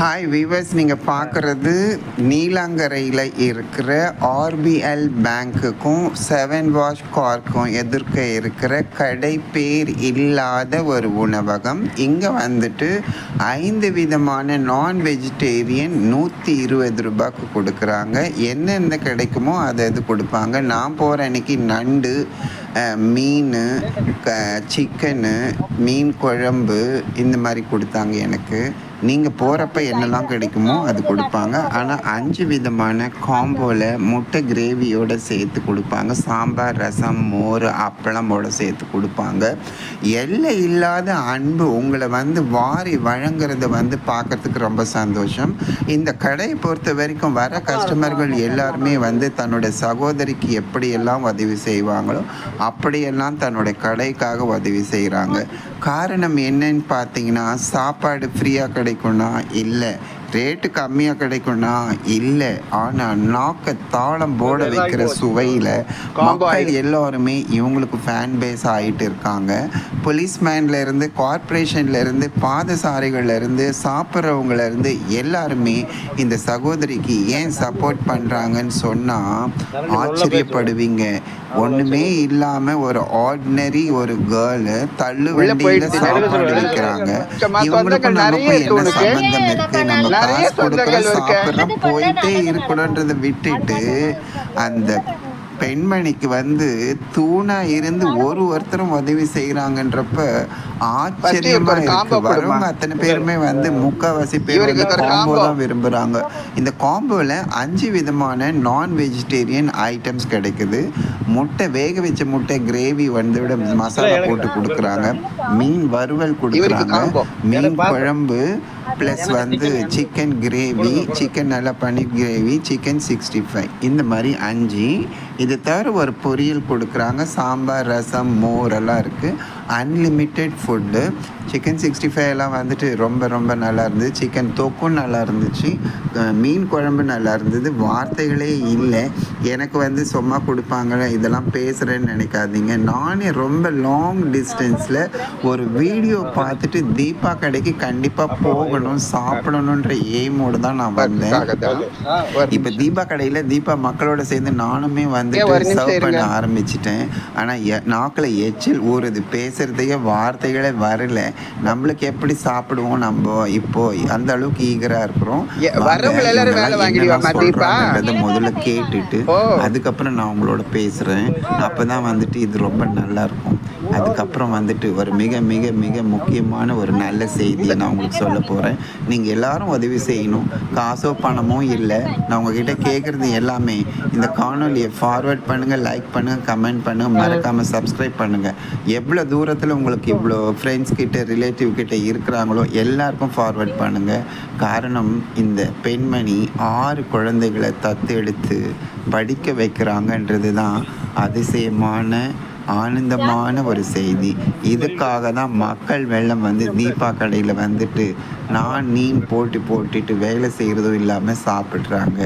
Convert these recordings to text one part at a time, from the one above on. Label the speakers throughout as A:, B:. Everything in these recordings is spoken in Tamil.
A: ஹாய் வீவர்ஸ் நீங்கள் பார்க்குறது நீலாங்கரையில் இருக்கிற ஆர்பிஎல் பேங்க்குக்கும் செவன் வாஷ் கார்க்கும் எதிர்க்க இருக்கிற கடை பேர் இல்லாத ஒரு உணவகம். இங்கே வந்துட்டு ஐந்து விதமான நான் வெஜிடேரியன் நூற்றி இருபது ரூபாய்க்கு கொடுக்குறாங்க. என்னென்ன கிடைக்குமோ அதை அது கொடுப்பாங்க. நான் போகிற அன்னைக்கு நண்டு மீன் க சிக்கனு மீன் குழம்பு இந்த மாதிரி கொடுத்தாங்க எனக்கு. நீங்கள் போகிறப்ப என்னெல்லாம் கிடைக்குமோ அது கொடுப்பாங்க. ஆனால் அஞ்சு விதமான காம்போவில் முட்டை கிரேவியோடு சேர்த்து கொடுப்பாங்க. சாம்பார் ரசம் மோர் அப்பளமோடு சேர்த்து கொடுப்பாங்க. எல்லை இல்லாத அன்பு உங்களை வந்து வாரி வழங்குறத வந்து பார்க்கறதுக்கு ரொம்ப சந்தோஷம். இந்த கடையை பொறுத்த வரைக்கும் வர கஸ்டமர்கள் எல்லாருமே வந்து தன்னுடைய சகோதரிக்கு எப்படியெல்லாம் உதவி செய்வாங்களோ அப்படியெல்லாம் தன்னுடைய கடைக்காக உதவி செய்கிறாங்க காரணம் என்னன்னு பார்த்தீங்கன்னா சாப்பாடு ஃப்ரீயாக கிடைக்கும்னா இல்லை ரேட்டு கம்மியாக கிடைக்கும்னா இல்லை. ஆனால் நாக்க தாளம் போட வைக்கிற சுவையில் மக்கள் எல்லாருமே இவங்களுக்கு ஃபேன் பேஸ் ஆகிட்டு இருக்காங்க. Policemanல இருந்து கார்ப்பரேஷன்ல இருந்து பாதசாரிகள்ல இருந்து சாப்பிட்றவங்கள இருந்து எல்லாருமே இந்த சகோதரிக்கு ஏன் சப்போர்ட் பண்ணுறாங்கன்னு சொன்னால் ஆச்சரியப்படுவீங்க. ஒன்றுமே இல்லாமல் ஒரு ஆர்டினரி ஒரு கேர்ளு தள்ளு வண்டியில் சாப்பாடு இவங்களுக்கும்
B: சொந்தங்கள் நிறைய
A: நமக்கும் என்ன
B: இருக்கு. உனக்கு.
A: சம்பந்தம் இருக்கு? நம்ம
B: நிறைய சொந்தங்கள்.
A: சாப்பிட்றோம் போயிட்டே இருக்கணுன்றதை விட்டுட்டு அந்த பெண்மணிக்கு வந்து தூணா இருந்து ஒரு ஒருத்தரும் உதவி செய்யறாங்கன்றப்ப ஆச்சரியமா இருக்கு வரவங்க. அத்தனை பேருமே வந்து முக்காவாசி பேர் வந்து காம்போ. தான் விரும்புறாங்க இந்த காம்போவில் அஞ்சு விதமான நான் வெஜிடேரியன் ஐட்டம்ஸ் கிடைக்குது முட்டை வேக வச்ச முட்டை கிரேவி வந்து விட மசாலா போட்டு கொடுக்குறாங்க மீன் வறுவல் கொடுக்குறாங்க. மீன் குழம்பு ப்ளஸ் வந்து சிக்கன் கிரேவி சிக்கன் நல்லா paneer gravy chicken sixty five இந்த மாதிரி அஞ்சு இது தவிர ஒரு பொரியல் கொடுக்குறாங்க. சாம்பார் ரசம் மோர் எல்லாம் இருக்குது unlimited food chicken sixty five எல்லாம் வந்துட்டு ரொம்ப ரொம்ப நல்லா இருந்தது. சிக்கன் தொக்கும் நல்லா இருந்துச்சு. மீன் குழம்பு நல்லா இருந்தது. வார்த்தைகளே இல்லை. எனக்கு வந்து சும்மா கொடுப்பாங்க இதெல்லாம் பேசுகிறேன்னு நினைக்காதீங்க. நானே ரொம்ப லாங் டிஸ்டன்ஸில் ஒரு வீடியோ பார்த்துட்டு தீபா கடைக்கு கண்டிப்பாக போகணும் சாப்பிடணுன்ற எய்மோடு தான் நான் வந்தேன். இப்போ தீபா கடையில் தீபா மக்களோட சேர்ந்து நானுமே
B: ஒரு
A: வந்துட்டு சர்வ் பண்ண. ஆரம்பிச்சிட்டேன் ஆனால் நாக்கில் எச்சில் ஊறுது பேசுறதுக்கே வார்த்தைகளே வரல நம்மளுக்கு எப்படி சாப்பிடுவோம் நம்ம இப்போ அந்த அளவுக்கு ஈகராக இருக்கிறோம்? சொல்கிறாங்கன்றத முதல்ல கேட்டுட்டு. அதுக்கப்புறம் நான் உங்களோட பேசுகிறேன் அப்போ தான் வந்துட்டு இது ரொம்ப நல்லா இருக்கும் அதுக்கப்புறம் வந்துட்டு ஒரு மிக மிக மிக முக்கியமான ஒரு நல்ல செய்தியை நான் உங்களுக்கு சொல்ல போகிறேன் நீங்கள் எல்லாரும் உதவி செய்யணும். காசோ பணமோ இல்லை. நான் உங்ககிட்ட கேட்குறது எல்லாமே இந்த காணொலியை ஃபார்வர்ட் பண்ணுங்கள் லைக் பண்ணுங்கள் கமெண்ட் பண்ணுங்கள் மறக்காமல் சப்ஸ்கிரைப் பண்ணுங்கள் எவ்வளோ தூரத்தில் உங்களுக்கு இவ்வளோ ஃப்ரெண்ட்ஸ் கிட்ட ரிலேட்டிவ் கிட்ட இருக்கிறாங்களோ எல்லாருக்கும் ஃபார்வர்ட் பண்ணுங்கள் காரணம் இந்த பெண்மணி ஆறு குழந்தைகளை தத்தெடுத்து படிக்க வைக்கிறாங்கன்றது தான் அதிசயமான ஆனந்தமான ஒரு செய்தி. இதுக்காக தான் மக்கள் வெள்ளம் வந்து தீபா கடையில் வந்துட்டு நான் நீ போட்டி போட்டுட்டு வேலை செய்கிறதும் இல்லாமல் சாப்பிட்றாங்க.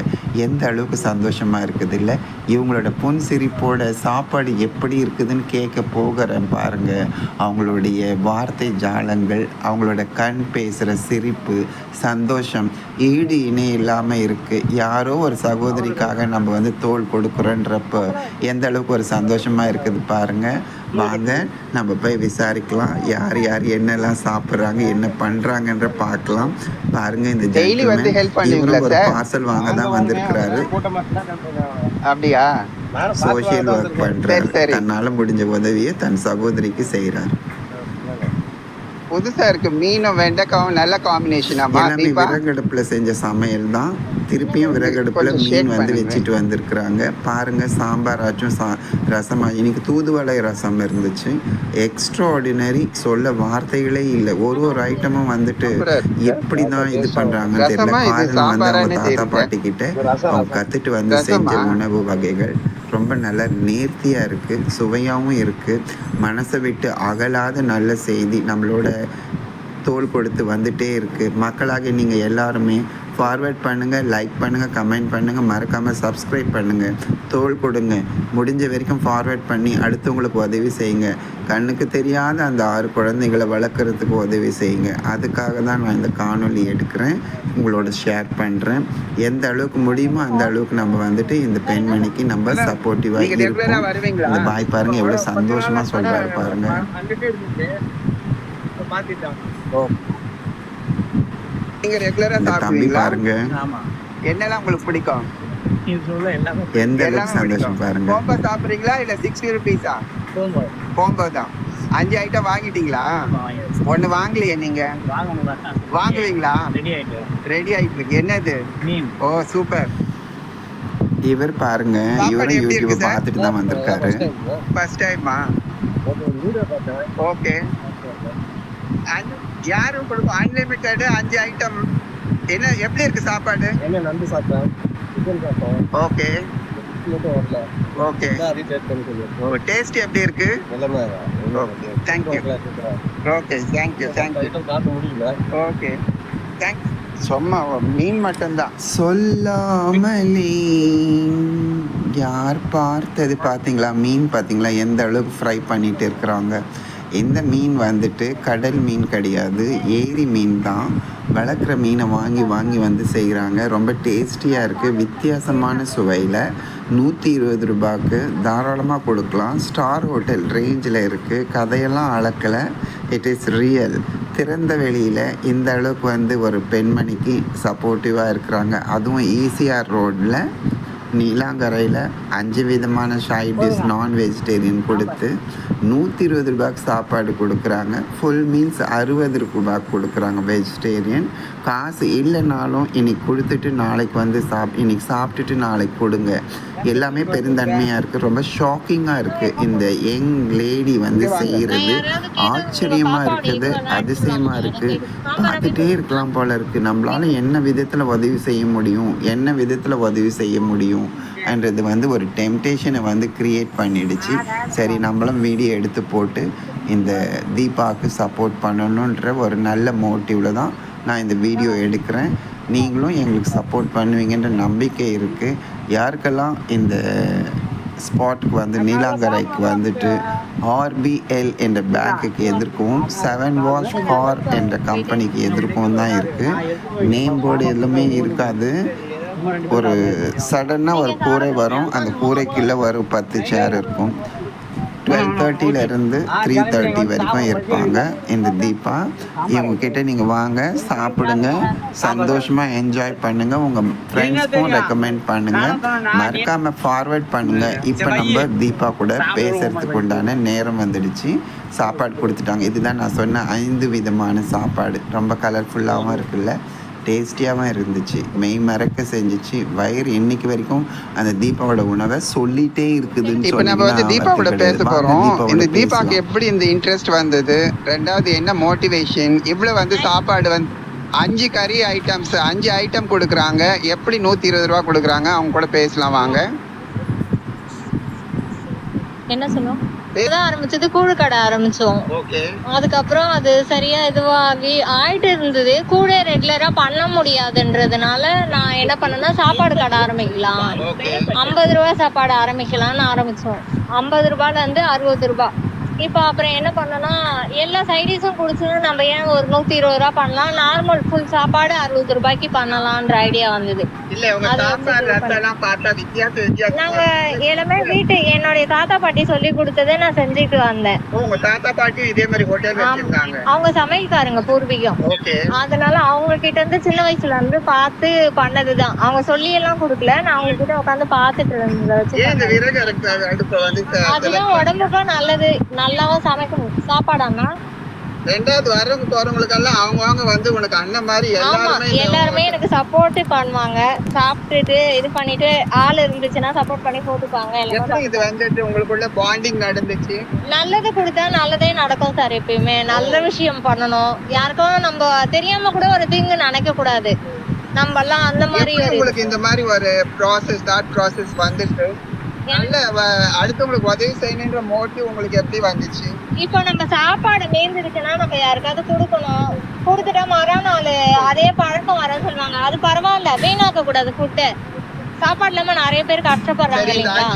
A: எந்த அளவுக்கு சந்தோஷமாக இருக்குது இல்லை? இவங்களோட புன் சிரிப்போட சாப்பாடு எப்படி இருக்குதுன்னு கேட்க போகிறேன் பாருங்கள் அவங்களுடைய வார்த்தை ஜாலங்கள் அவங்களோட கண் பேசுகிற சிரிப்பு சந்தோஷம் ஈடு இணை இல்லாமல் இருக்குது யாரோ ஒரு சகோதரிக்காக நம்ம வந்து தோல் கொடுக்குறோன்றப்போ எந்த அளவுக்கு ஒரு சந்தோஷமாக இருக்குது பாருங்க வாங்க நம்ம போய் விசாரிக்கலாம். யார் யார் என்னெல்லாம் சாப்பிட்றாங்க என்ன பண்ணுறாங்கன்ற பார்க்கலாம். பாருங்க இந்த
B: Daily வந்து help பண்ணுவீங்களா
A: ஒரு? பார்சல் வாங்க தான் வந்திருக்கிறாரு.
B: அப்படியா?
A: சோஷியல் ஒர்க்
B: சரி.
A: தன்னால முடிஞ்ச உதவியை தன் சகோதரிக்கு செய்கிறார்
B: புதுசா இருக்கு. மீனும் வெண்டைக்காவும் நல்ல காம்பினேஷனாமா
A: எல்லாமே விறகடுப்புல செஞ்ச சமையல் தான். திருப்பியும் விறகடுப்புல மீன் வந்து. வச்சுட்டு வந்திருக்கிறாங்க பாருங்க சாம்பாராச்சும் சா ரசமா இன்னைக்கு தூதுவளை ரசம் இருந்துச்சு எக்ஸ்ட்ரா ஆர்டினரி சொல்ல வார்த்தைகளே இல்லை ஒரு ஒரு ஐட்டமும் வந்துட்டு. எப்படி தான் இது பண்றாங்கன்னு தெரியல காரணம் வந்து அவங்க தாத்தா
B: தெரியல.
A: பாட்டி கிட்ட அவங்க கத்துட்டு வந்து செஞ்ச? உணவு வகைகள் ரொம்ப நல்லா நேர்த்தியா இருக்கு சுவையாகவும் இருக்கு மனசை விட்டு அகலாத நல்ல செய்தி நம்மளோட தோள் கொடுத்து வந்துட்டே இருக்கு மக்களாக நீங்கள் எல்லாருமே ஃபார்வேர்ட் பண்ணுங்கள் லைக் பண்ணுங்கள் கமெண்ட் பண்ணுங்கள் மறக்காமல் சப்ஸ்கிரைப் பண்ணுங்கள் தோல் கொடுங்க. முடிஞ்ச வரைக்கும் ஃபார்வேர்ட் பண்ணி அடுத்தவங்களுக்கு உதவி செய்யுங்க. கண்ணுக்கு தெரியாத அந்த ஆறு குழந்தைகளை வளர்க்குறதுக்கு உதவி செய்யுங்க. அதுக்காக தான் நான் இந்த காணொளி எடுக்கிறேன். உங்களோட ஷேர் பண்ணுறேன் எந்த அளவுக்கு முடியுமோ அந்த அளவுக்கு நம்ம வந்துட்டு இந்த பெண்மணிக்கு நம்ம சப்போர்ட்டிவாக இருப்போம். இந்த பாய் பாருங்க எவ்வளோ சந்தோஷமாக சொல்கிறாரு பாருங்க.
B: நீங்க ரெகுலரா சாப்பிடுவீங்களா?
A: பாருங்க.
C: ஆமா.
B: என்னெல்லாம் உங்களுக்கு பிடிக்கும்?
C: இது சொல்ல எல்லாமே
A: எந்த அளவுக்கு
B: எல்லாமே
A: சந்தோஷம்
B: பிடிக்கும்.
A: பாருங்க.
B: கோம்போ சாப்பிடுறீங்களா? இல்ல சிக்ஸ்டி ருபீஸா கோம்போ தான். அஞ்சு ஐட்டம் வாங்கிட்டீங்களா. ஒண்ணு வாங்கலையே நீங்க. வாங்குவீங்களா?
C: ரெடி ஆயிட்டு.
B: ரெடி ஆயிட்டு. இருக்கு என்னது ஓ சூப்பர்.
A: இவர் பாருங்க இவரும் யூடியூப்
B: சார்?
A: பார்த்துட்டு தான் வந்திருக்காரு.
B: ஃபர்ஸ்ட் டைமா ஓகே யாரும் கொடுக்கும் அன்லிமிட்டெட் அஞ்சு ஐட்டம் என்ன எப்படி இருக்கு சாப்பாடு?
C: என்ன நண்டு சாப்பிட்டேன். சிக்கன் சாப்பிட்டேன்.
B: ஓகே ஓகே டேஸ்ட் எப்படி இருக்கு? Thank you okay thank you thank you
C: item காட்ட முடியல.
B: ஓகே தேங்க்ஸ் சும்மா மீன் மட்டும்தான்.
A: சொல்லாமலே யார் பார்த்தது? பார்த்தீங்களா? மீன் பார்த்தீங்களா? எந்த அளவுக்கு ஃப்ரை பண்ணிட்டு இருக்கிறாங்க? இந்த மீன் வந்துட்டு கடல் மீன் கிடையாது ஏரி மீன் தான். வளர்க்குற மீனை வாங்கி வாங்கி வந்து செய்கிறாங்க ரொம்ப டேஸ்டியாக இருக்குது வித்தியாசமான சுவையில் நூற்றி இருபது ரூபாய்க்கு தாராளமாக கொடுக்கலாம். ஸ்டார் ஹோட்டல் ரேஞ்சில் இருக்குது கதையெல்லாம் அளக்கலை. இட் இஸ் ரியல் திறந்த வெளியில் இந்த அளவுக்கு வந்து ஒரு பெண்மணிக்கு சப்போர்ட்டிவாக இருக்கிறாங்க. அதுவும் ஈசிஆர் ரோட்டில் நீலாங்கரையில் அஞ்சு விதமான சைட் டிஷ் நான் வெஜிடேரியன் கொடுத்து நூற்றி இருபது ரூபாய்க்கு சாப்பாடு கொடுக்குறாங்க. ஃபுல் மீல்ஸ் அறுபது ரூபாய்க்கு கொடுக்குறாங்க வெஜிடேரியன் காசு இல்லைனாலும் இன்னைக்கு கொடுத்துட்டு நாளைக்கு வந்து சாப் இன்னைக்கு சாப்பிட்டுட்டு நாளைக்கு கொடுங்க. எல்லாமே பெருந்தன்மையாக இருக்குது ரொம்ப ஷாக்கிங்காக இருக்குது இந்த யங் லேடி வந்து செய்கிறது ஆச்சரியமாக இருக்குது. அதிசயமாக இருக்குது பார்த்துட்டே இருக்கலாம் போல இருக்குது நம்மளால என்ன விதத்தில் உதவி செய்ய முடியும்? என்ன விதத்தில் உதவி செய்ய முடியும்? என்றது வந்து ஒரு டெம்டேஷனை வந்து க்ரியேட் பண்ணிடுச்சு. சரி நம்மளும் வீடியோ எடுத்து போட்டு இந்த தீபாவுக்கு சப்போர்ட் பண்ணணுன்ற ஒரு நல்ல மோட்டிவில் தான் நான் இந்த வீடியோ எடுக்கிறேன். நீங்களும் எங்களுக்கு சப்போர்ட் பண்ணுவீங்கன்ற நம்பிக்கை இருக்குது யாருக்கெல்லாம் இந்த ஸ்பாட்டுக்கு வந்து நீலாங்கரைக்கு வந்துட்டு ஆர்பிஎல் என்ற பேங்க்குக்கு எதிர்க்கவும் செவன் வாஷ் கார் என்ற கம்பெனிக்கு எதிர்க்கவும் தான் இருக்குது நேம் போர்டு எதுவுமே இருக்காது. ஒரு சடனாக ஒரு கூரை வரும். அந்த கூரைக்குள்ளே ஒரு பத்து சேர் இருக்கும். டுவெல் தேர்ட்டிலேருந்து த்ரீ தேர்ட்டி வரைக்கும் இருப்பாங்க. இந்த தீபா இவங்க கிட்ட நீங்கள் வாங்க சாப்பிடுங்க. சந்தோஷமாக என்ஜாய் பண்ணுங்கள் உங்கள் ஃப்ரெண்ட்ஸ்க்கும் ரெக்கமெண்ட் பண்ணுங்கள் மறக்காமல் ஃபார்வர்ட் பண்ணுங்கள் இப்போ நம்ம தீபா கூட பேசுறதுக்கு உண்டான நேரம் வந்துடுச்சு. சாப்பாடு கொடுத்துட்டாங்க. இதுதான் நான் சொன்ன ஐந்து விதமான சாப்பாடு. ரொம்ப கலர்ஃபுல்லாகவும் இருக்குல்ல. டேஸ்டியாகவும் இருந்துச்சு. மெய் மறக்க செஞ்சுச்சு. வயிறு இன்னைக்கு வரைக்கும் அந்த தீபாவோட உணவை சொல்லிட்டே இருக்குதுன்னு
B: இப்போ நம்ம வந்து தீபாவோட பேச
A: தீபாவோட
B: இந்த
A: பேசலாம்.
B: எப்படி இந்த இன்ட்ரெஸ்ட் வந்தது? ரெண்டாவது என்ன மோட்டிவேஷன் இவ்வளவு வந்து சாப்பாடு வந்து அஞ்சு கறி ஐட்டம்ஸ் அஞ்சு ஐட்டம் கொடுக்குறாங்க. எப்படி நூத்தி இருபது ரூபா கொடுக்குறாங்க? அவங்க கூட பேசலாம் வாங்க.
D: என்ன சொன்னோம்? இதுதான் ஆரம்பிச்சது கூழு கடை ஆரம்பிச்சோம். அதுக்கப்புறம் அது சரியா இதுவாகி ஆயிட்டு இருந்தது. கூட ரெகுலரா பண்ண முடியாதுன்றதுனால நான் என்ன பண்ணேன்னா சாப்பாடு கடை ஆரம்பிக்கலாம். ஐம்பது ரூபாய் சாப்பாடு ஆரம்பிக்கலாம்னு ஆரம்பிச்சோம். ஐம்பது ரூபாயில இருந்து அறுபது ரூபாய். இப்போ அப்புறம் என்ன பண்ணோம்னா எல்லா சைடிஷும் குடிச்சுன்னு நம்ம ஏன் ஒரு நூத்தி இருபது ரூபா பண்ணலாம்? நார்மல் ஃபுல் சாப்பாடு அறுபது ரூபாய்க்கு பண்ணலாம்ன்ற ஐடியா வந்தது. நாங்க எல்லாமே வீட்டு என்னுடைய தாத்தா பாட்டி சொல்லி கொடுத்ததை நான் செஞ்சுட்டு வந்தேன்.
B: உங்க தாத்தா பாட்டியும் இதே மாதிரி
D: அவங்க சமையல்காரங்க பூர்வீகம். அதனால அவங்க கிட்ட இருந்து சின்ன வயசுல இருந்து பார்த்து பண்ணதுதான். அவங்க சொல்லி எல்லாம் கொடுக்கல. நான் அவங்க கிட்ட உட்காந்து
B: வந்து ச-
D: அதுதான் உடம்புக்கும் நல்லது. நல்லாவும் சமைக்கணும். சாப்பாடானா?
B: ரெண்டாவது வரவங்க போறவங்களுக்கெல்லாம் அவங்க அவங்க வந்து உனக்கு அண்ணன் மாதிரி எல்லாருமே
D: எல்லாருமே எனக்கு சப்போர்ட் பண்ணுவாங்க. சாப்பிட்டுட்டு இது பண்ணிட்டு ஆள் இருந்துச்சுன்னா சப்போர்ட் பண்ணி போட்டுப்பாங்க
B: எப்படி இது வந்துட்டு உங்களுக்குள்ள பாண்டிங் நடந்துச்சு?
D: நல்லது கொடுத்தா நல்லதே நடக்கும் சார் எப்பயுமே. நல்ல விஷயம் பண்ணணும். யாருக்கும் நம்ம தெரியாம கூட ஒரு தீங்கு நினைக்க கூடாது. நம்ம எல்லாம் அந்த மாதிரி
B: உங்களுக்கு இந்த மாதிரி ஒரு ப்ராசஸ் தாட் ப்ராசஸ் வந்துட்டு? நல்ல அடுத்தவங்களுக்கு உதவி செய்யணுன்ற மோட்டிவ் உங்களுக்கு எப்படி வந்துச்சு?
D: இப்போ நம்ம சாப்பாடு மீந்துருச்சுன்னா நம்ம யாருக்காவது கொடுக்கணும். கொடுத்துட்டா மறுநாள் அதே பழக்கம் வரன்னு சொல்லுவாங்க. அது பரவாயில்ல. வீணாக்க கூடாது ஃபுட்டு சாப்பாடு இல்லாம நிறைய பேர் கஷ்டப்படுறாங்க இல்லைங்களா?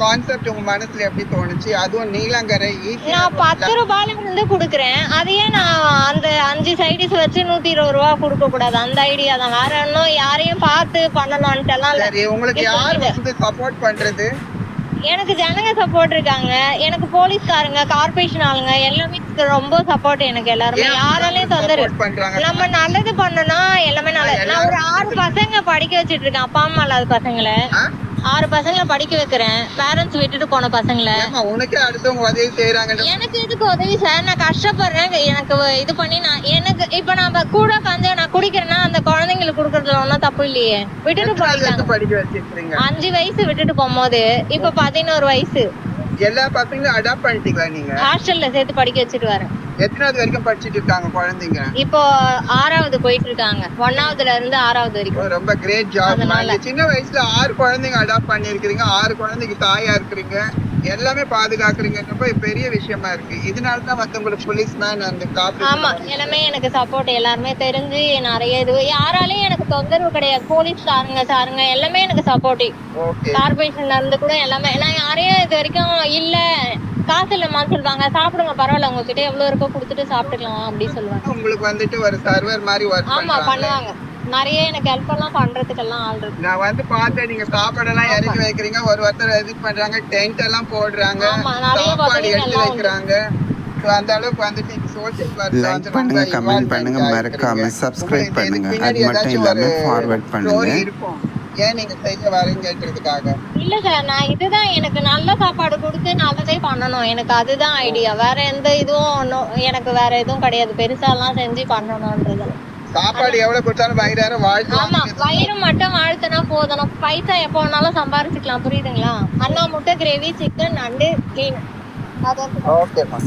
B: கான்செப்ட் உங்க மனசுல எப்படி தோணுச்சு? அதுவும் நீலங்கரை
D: நான் பத்து ரூபாயில இருந்து கொடுக்குறேன். அதையே நான் அந்த அஞ்சு சைடிஸ் வச்சு நூத்தி இருபது ரூபா கொடுக்க கூடாது. அந்த ஐடியா தான். வேற ஒன்றும் யாரையும் பார்த்து பண்ணணும்ட்டு எல்லாம்
B: உங்களுக்கு யார். வந்து சப்போர்ட் பண்றது?
D: எனக்கு ஜனங்க சப்போர்ட் இருக்காங்க. எனக்கு போலீஸ்காரங்க கார்பரேஷன் ஆளுங்க எல்லாமே ரொம்ப சப்போர்ட் எனக்கு எல்லாருமே. யாராலையும் தொந்தரவு நம்ம நல்லது பண்ணனா எல்லாமே நல்லது. நான் ஒரு ஆறு பசங்க படிக்க வச்சிட்டு இருக்கேன் அப்பா அம்மா இல்லாத பசங்களை? ஆறு பசங்களை படிக்க வைக்கிறேன். பேரண்ட்ஸ் விட்டுட்டு போன பசங்களை.
B: உனக்கே அடுத்தவங்க உதவி செய்யறாங்கன்ற
D: எனக்கு இதுக்கு உதவி சார் நான் கஷ்டப்படுறேன். எனக்கு இது பண்ணி நான் எனக்கு இப்ப நம்ம கூட உட்காந்து குடிக்கிறேன்னா அந்த குழந்தைங்களுக்கு கொடுக்கறதுல ஒன்றும் தப்பு இல்லையே. விட்டுட்டு போயிட்டாங்க. அஞ்சு வயசு விட்டுட்டு போகும்போது இப்ப பதினோரு வயசு.
B: எல்லா பசங்களும் அடாப்ட் பண்ணிட்டீங்களா நீங்க?
D: ஹாஸ்டல்ல சேர்த்து படிக்க வச்சுட்டு வரேன்.
B: எத்தனாவது வரைக்கும் படிச்சிட்டு இருக்காங்க குழந்தைங்க?
D: இப்போ ஆறாவது போயிட்டு இருக்காங்க. ஒன்னாவதுல இருந்து ஆறாவது வரைக்கும்.
B: ரொம்ப கிரேட் ஜாப். சின்ன வயசுல ஆறு குழந்தைங்க அடாப்ட் பண்ணிருக்கீங்க ஆறு குழந்தைக்கு தாயா இருக்கிறீங்க. எல்லாமே பாதுகாக்கிறீங்கன்றப்ப பெரிய விஷயமா இருக்கு. இதனால தான் வந்து உங்களுக்கு போலீஸ் மேன் அந்த
D: ஆமா
B: காப்பி
D: எல்லாமே எனக்கு சப்போர்ட் எல்லாருமே தெரிஞ்சு நிறைய இது யாராலையும் எனக்கு தொந்தரவு கிடையாது. போலீஸ் சாருங்க சாருங்க எல்லாமே எனக்கு சப்போர்ட்டிவ் கார்பரேஷன்ல இருந்து கூட எல்லாமே நான் யாரையும் இது வரைக்கும் இல்ல. காசு இல்லம்மான்னு சொல்லுவாங்க. சாப்பிடுங்க பரவாயில்ல உங்ககிட்ட எவ்வளவு இருக்கோ கொடுத்துட்டு சாப்பிட்டுக்கலாம் அப்படின்னு சொல்லுவாங்க.
B: உங்களுக்கு வந்துட்டு ஒரு சர்வர் மாதிரி
D: ஆமா பண்ணுவாங்க. நிறைய எனக்கு ஹெல்ப் எல்லாம் பண்றதுக்கெல்லாம் ஆள் இருக்கு.
B: நான் வந்து பார்த்தேன் நீங்க சாப்பாடெல்லாம் இறக்கி வைக்கிறீங்க. ஒரு ஒருத்தர் இது பண்றாங்க டென்ட் எல்லாம் போடுறாங்க சாப்பாடு எடுத்து
D: எல்லாம்
B: வைக்கிறாங்க.
A: லைக் பண்ணுங்க கமெண்ட் பண்ணுங்க மறக்காம சப்ஸ்கிரைப் பண்ணுங்க. அது மட்டும் இல்லாம ஃபார்வர்ட் பண்ணுங்க.
B: இருக்கும். ஏன் நீங்க செய்ய வரீங்கன்றதுக்காக?
D: இல்ல சார் நான் இதுதான் எனக்கு நல்ல சாப்பாடு கொடுத்து நல்லதே பண்ணணும். எனக்கு அதுதான் ஐடியா வேற எந்த இதுவும் எனக்கு வேற எதுவும் கிடையாது. பெருசா எல்லாம் செஞ்சு பண்ணணும்ன்றது
B: சாப்பாடு எவ்வளவு கொடுத்தாலும் வயிறார
D: ஆமா
B: வாழ்த்து
D: வயிறு மட்டும் வாழ்த்துனா போதும். பைசா எப்போ வேணாலும் சம்பாரிச்சுக்கலாம். புரியுதுங்களா? அண்ணா முட்டை கிரேவி சிக்கன் நண்டு மீன்.
B: ஓகேம்மா